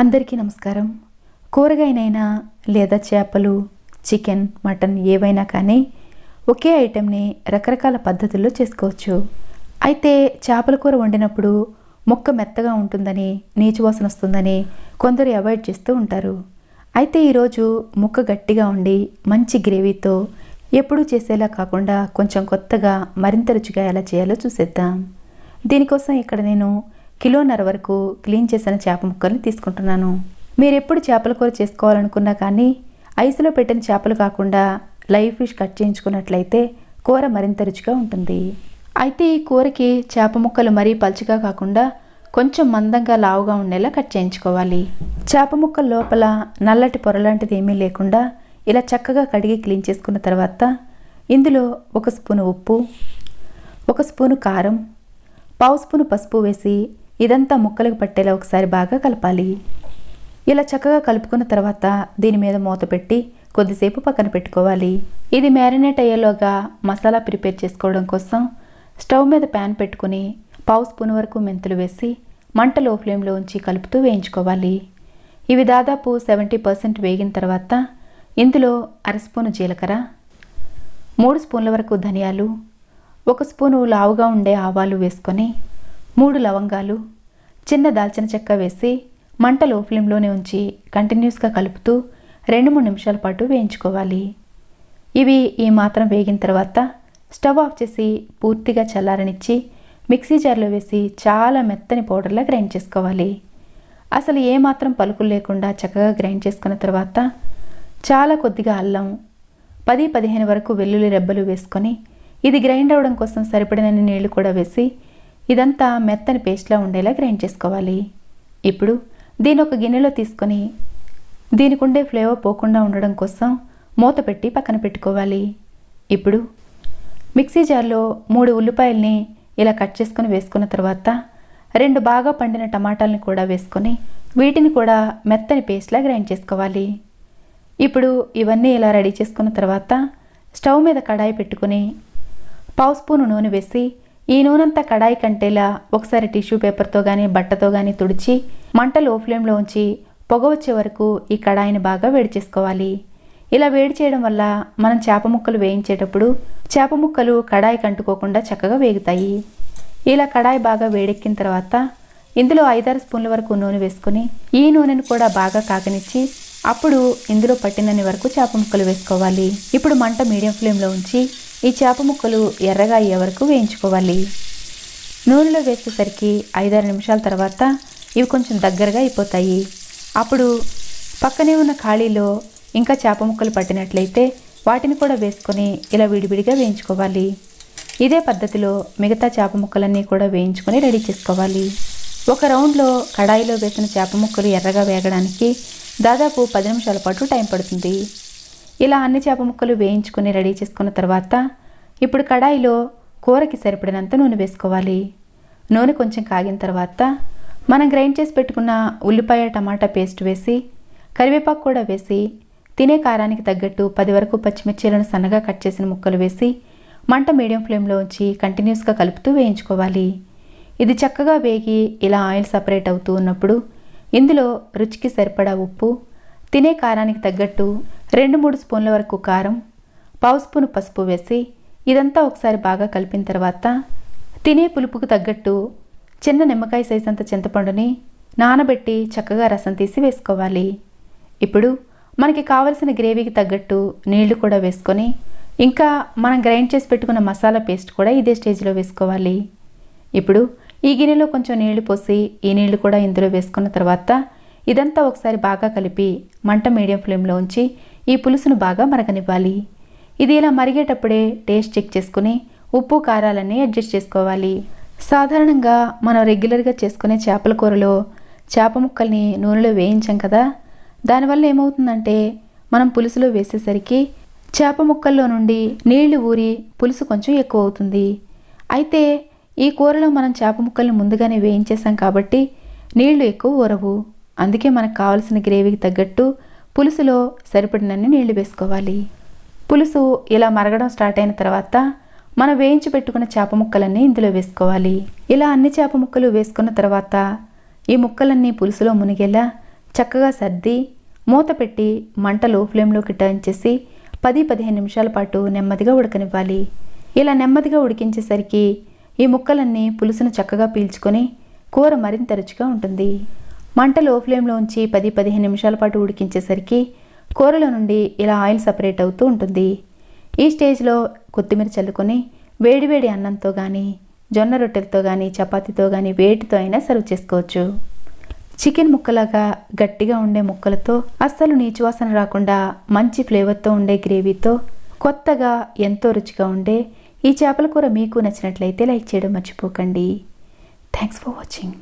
అందరికీ నమస్కారం. కూరగాయనైనా లేదా చేపలు చికెన్ మటన్ ఏవైనా కానీ ఒకే ఐటెంని రకరకాల పద్ధతుల్లో చేసుకోవచ్చు. అయితే చేపల కూర వండినప్పుడు ముక్క మెత్తగా ఉంటుందని నీచువాసన వస్తుందని కొందరు అవాయిడ్ చేస్తూ ఉంటారు. అయితే ఈరోజు ముక్క గట్టిగా ఉండి మంచి గ్రేవీతో ఎప్పుడూ చేసేలా కాకుండా కొంచెం కొత్తగా మరింత రుచిగా ఎలా చేయాలో చూసేద్దాం. దీనికోసం ఇక్కడ నేను కిలోన్నర వరకు క్లీన్ చేసిన చేప ముక్కల్ని తీసుకుంటున్నాను. మీరు ఎప్పుడు చేపల కూర చేసుకోవాలనుకున్నా కానీ ఐసులో పెట్టిన చేపలు కాకుండా లైవ్ ఫిష్ కట్ చేయించుకున్నట్లయితే కూర మరింత రుచిగా ఉంటుంది. అయితే ఈ కూరకి చేప ముక్కలు మరీ పలుచగా కాకుండా కొంచెం మందంగా లావుగా ఉండేలా కట్ చేయించుకోవాలి. చేప ముక్కల లోపల నల్లటి పొర లాంటిది ఏమీ లేకుండా ఇలా చక్కగా కడిగి క్లీన్ చేసుకున్న తర్వాత ఇందులో ఒక స్పూను ఉప్పు ఒక స్పూను కారం పావు స్పూను పసుపు వేసి ఇదంతా ముక్కలకు పట్టేలా ఒకసారి బాగా కలపాలి. ఇలా చక్కగా కలుపుకున్న తర్వాత దీని మీద మూత పెట్టి కొద్దిసేపు పక్కన పెట్టుకోవాలి. ఇది మ్యారినేట్ అయ్యేలోగా మసాలా ప్రిపేర్ చేసుకోవడం కోసం స్టవ్ మీద ప్యాన్ పెట్టుకుని పావు స్పూన్ వరకు మెంతులు వేసి మంట లో ఫ్లేమ్లో ఉంచి కలుపుతూ వేయించుకోవాలి. ఇవి దాదాపు సెవెంటీ పర్సెంట్ వేగిన తర్వాత ఇందులో అర స్పూను జీలకర్ర మూడు స్పూన్ల వరకు ధనియాలు ఒక స్పూను లావుగా ఉండే ఆవాలు వేసుకొని మూడు లవంగాలు చిన్న దాల్చిన చెక్క వేసి మంట లో ఫ్లేమ్లోనే ఉంచి కంటిన్యూస్గా కలుపుతూ రెండు మూడు నిమిషాల పాటు వేయించుకోవాలి. ఇవి ఈ మాత్రం వేగిన తర్వాత స్టవ్ ఆఫ్ చేసి పూర్తిగా చల్లారనిచ్చి మిక్సీ జార్లో వేసి చాలా మెత్తని పౌడర్లా గ్రైండ్ చేసుకోవాలి. అసలు ఏ మాత్రం పలుకులు లేకుండా చక్కగా గ్రైండ్ చేసుకున్న తర్వాత చాలా కొద్దిగా అల్లం పది పదిహేను వరకు వెల్లుల్లి రెబ్బలు వేసుకొని ఇది గ్రైండ్ అవ్వడం కోసం సరిపడినన్ని నీళ్ళు కూడా వేసి ఇదంతా మెత్తని పేస్ట్లా ఉండేలా గ్రైండ్ చేసుకోవాలి. ఇప్పుడు దీని ఒక గిన్నెలో తీసుకొని దీనికి ఉండే ఫ్లేవర్ పోకుండా ఉండడం కోసం మూత పెట్టి పక్కన పెట్టుకోవాలి. ఇప్పుడు మిక్సీ జార్లో మూడు ఉల్లిపాయల్ని ఇలా కట్ చేసుకొని వేసుకున్న తర్వాత రెండు బాగా పండిన టమాటాలని కూడా వేసుకొని వీటిని కూడా మెత్తని పేస్ట్లా గ్రైండ్ చేసుకోవాలి. ఇప్పుడు ఇవన్నీ ఇలా రెడీ చేసుకున్న తర్వాత స్టవ్ మీద కడాయి పెట్టుకుని పావు స్పూను నూనె వేసి ఈ నూనంతా కడాయి కంటేలా ఒకసారి టిష్యూ పేపర్తో కానీ బట్టతో కానీ తుడిచి మంట లో ఫ్లేమ్లో ఉంచి పొగ వచ్చే వరకు ఈ కడాయిని బాగా వేడి చేసుకోవాలి. ఇలా వేడి చేయడం వల్ల మనం చేప ముక్కలు వేయించేటప్పుడు చేప ముక్కలు కడాయి కంటుకోకుండా చక్కగా వేగుతాయి. ఇలా కడాయి బాగా వేడెక్కిన తర్వాత ఇందులో ఐదారు స్పూన్ల వరకు నూనె వేసుకొని ఈ నూనెను కూడా బాగా కాగనిచ్చి అప్పుడు ఇందులో పట్టినన్ని వరకు చేప ముక్కలు వేసుకోవాలి. ఇప్పుడు మంట మీడియం ఫ్లేమ్లో ఉంచి ఈ చేప ముక్కలు ఎర్రగా అయ్యే వరకు వేయించుకోవాలి. నూనెలో వేసేసరికి ఐదారు నిమిషాల తర్వాత ఇవి కొంచెం దగ్గరగా అయిపోతాయి. అప్పుడు పక్కనే ఉన్న ఖాళీలో ఇంకా చేప ముక్కలు పట్టినట్లయితే వాటిని కూడా వేసుకొని ఇలా విడివిడిగా వేయించుకోవాలి. ఇదే పద్ధతిలో మిగతా చేప ముక్కలన్నీ కూడా వేయించుకొని రెడీ చేసుకోవాలి. ఒక రౌండ్లో కడాయిలో వేసిన చేప ముక్కలు ఎర్రగా వేగడానికి దాదాపు పది నిమిషాల పాటు టైం పడుతుంది. ఇలా అన్ని చేప ముక్కలు వేయించుకొని రెడీ చేసుకున్న తర్వాత ఇప్పుడు కడాయిలో కూరకి సరిపడినంత నూనె వేసుకోవాలి. నూనె కొంచెం కాగిన తర్వాత మనం గ్రైండ్ చేసి పెట్టుకున్న ఉల్లిపాయ టమాటా పేస్ట్ వేసి కరివేపాకు కూడా వేసి తినే కారానికి తగ్గట్టు పది వరకు పచ్చిమిర్చీలను సన్నగా కట్ చేసిన ముక్కలు వేసి మంట మీడియం ఫ్లేమ్లో ఉంచి కంటిన్యూస్గా కలుపుతూ వేయించుకోవాలి. ఇది చక్కగా వేగి ఇలా ఆయిల్ సపరేట్ అవుతూ ఉన్నప్పుడు ఇందులో రుచికి సరిపడా ఉప్పు తినే కారానికి తగ్గట్టు రెండు మూడు స్పూన్ల వరకు కారం పావు స్పూను పసుపు వేసి ఇదంతా ఒకసారి బాగా కలిపిన తర్వాత తినే పులుపుకు తగ్గట్టు చిన్న నిమ్మకాయ సైజ్ అంత చింతపండుని నానబెట్టి చక్కగా రసం తీసి వేసుకోవాలి. ఇప్పుడు మనకి కావలసిన గ్రేవీకి తగ్గట్టు నీళ్ళు కూడా వేసుకొని ఇంకా మనం గ్రైండ్ చేసి పెట్టుకున్న మసాలా పేస్ట్ కూడా ఇదే స్టేజ్లో వేసుకోవాలి. ఇప్పుడు ఈ గిన్నెలో కొంచెం నీళ్ళు పోసి ఈ నీళ్ళు కూడా ఇందులో వేసుకున్న తర్వాత ఇదంతా ఒకసారి బాగా కలిపి మంట మీడియం ఫ్లేమ్లో ఉంచి ఈ పులుసును బాగా మరగనివ్వాలి. ఇది ఇలా మరిగేటప్పుడే టేస్ట్ చెక్ చేసుకుని ఉప్పు కారాలన్నీ అడ్జస్ట్ చేసుకోవాలి. సాధారణంగా మనం రెగ్యులర్గా చేసుకునే చేపల కూరలో చేప ముక్కల్ని నూనెలో వేయించాం కదా దానివల్ల ఏమవుతుందంటే మనం పులుసులో వేసేసరికి చేప ముక్కల్లో నుండి నీళ్ళు ఊరి పులుసు కొంచెం ఎక్కువ అవుతుంది అయితే ఈ కూరలో మనం చేప ముక్కల్ని ముందుగానే వేయించేసాం కాబట్టి నీళ్ళు ఎక్కువ ఊరవు. అందుకే మనకు కావలసిన గ్రేవీకి తగ్గట్టు పులుసులో సరిపడినన్ని నీళ్ళు వేసుకోవాలి. పులుసు ఇలా మరగడం స్టార్ట్ అయిన తర్వాత మనం వేయించి పెట్టుకున్న చేప ముక్కలన్నీ ఇందులో వేసుకోవాలి. ఇలా అన్ని చేప ముక్కలు వేసుకున్న తర్వాత ఈ ముక్కలన్నీ పులుసులో మునిగేలా చక్కగా సర్ది మూత పెట్టి మంట లో ఫ్లేమ్లోకి టర్న్ చేసి పది పదిహేను నిమిషాల పాటు నెమ్మదిగా ఉడకనివ్వాలి. ఇలా నెమ్మదిగా ఉడికించేసరికి ఈ ముక్కలన్నీ పులుసును చక్కగా పీల్చుకొని కూర మరింత రుచిగా ఉంటుంది. మంట లో ఫ్లేమ్లో ఉంచి పది పదిహేను నిమిషాల పాటు ఉడికించేసరికి కూరలో నుండి ఇలా ఆయిల్ సపరేట్ అవుతూ ఉంటుంది. ఈ స్టేజ్లో కొత్తిమీర చల్లుకొని వేడివేడి అన్నంతో కానీ జొన్న రొట్టెలతో కానీ చపాతీతో కానీ వేటితో అయినా సర్వ్ చేసుకోవచ్చు. చికెన్ ముక్కలాగా గట్టిగా ఉండే ముక్కలతో అస్సలు నీచువాసన రాకుండా మంచి ఫ్లేవర్తో ఉండే గ్రేవీతో కొత్తగా ఎంతో రుచిగా ఉండే ఈ చేపల కూర మీకు నచ్చినట్లయితే లైక్ చేయడం మర్చిపోకండి. Thanks for watching